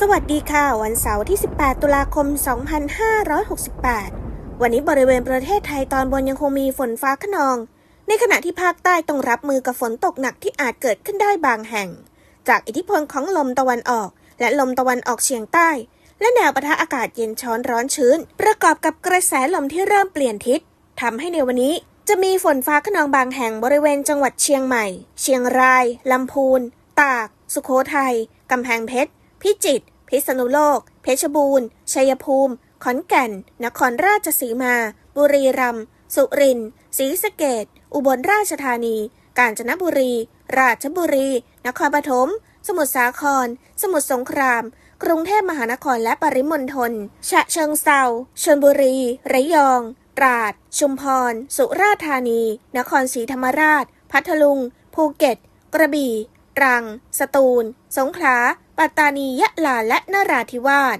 สวัสดีค่ะ วันเสาร์ที่ 18 ตุลาคม 2568 วันนี้บริเวณประเทศไทยตอนบนยังคงมีฝนฟ้าขนอง ในขณะที่ภาคใต้ต้องรับมือกับฝนตกหนักที่อาจเกิดขึ้นได้บางแห่ง จากอิทธิพลของลมตะวันออก และลมตะวันออกเฉียงใต้ และแนวปะทะอากาศเย็นช้อนร้อนชื้น ประกอบกับกระแสลมที่เริ่มเปลี่ยนทิศทำให้ในวันนี้จะมีฝนฟ้าขนองบางแห่งบริเวณจังหวัดเชียงใหม่ เชียงราย ลำพูน ตาก สุโขทัย กำแพงเพชร พิจิตร พิษณุโลก เพชรบูรณ์ ชัยภูมิ ขอนแก่น นครราชสีมา บุรีรัมย์ สุรินทร์ ศรีสะเกดอุบลราชธานี กาญจนบุรี ราชบุรี นครปฐม สมุทรสาคร สมุทรสงคราม กรุงเทพมหานครและปริมณฑล ฉะเชิงเซาชลบุรี ระยอง ตราด ชุมพร สุราษฎร์ธานี นครศรีธรรมราช พัทลุง ภูเก็ต กระบี่ ตรัง สตูล สงขลา ปัตตานียะลาและนราธิวาส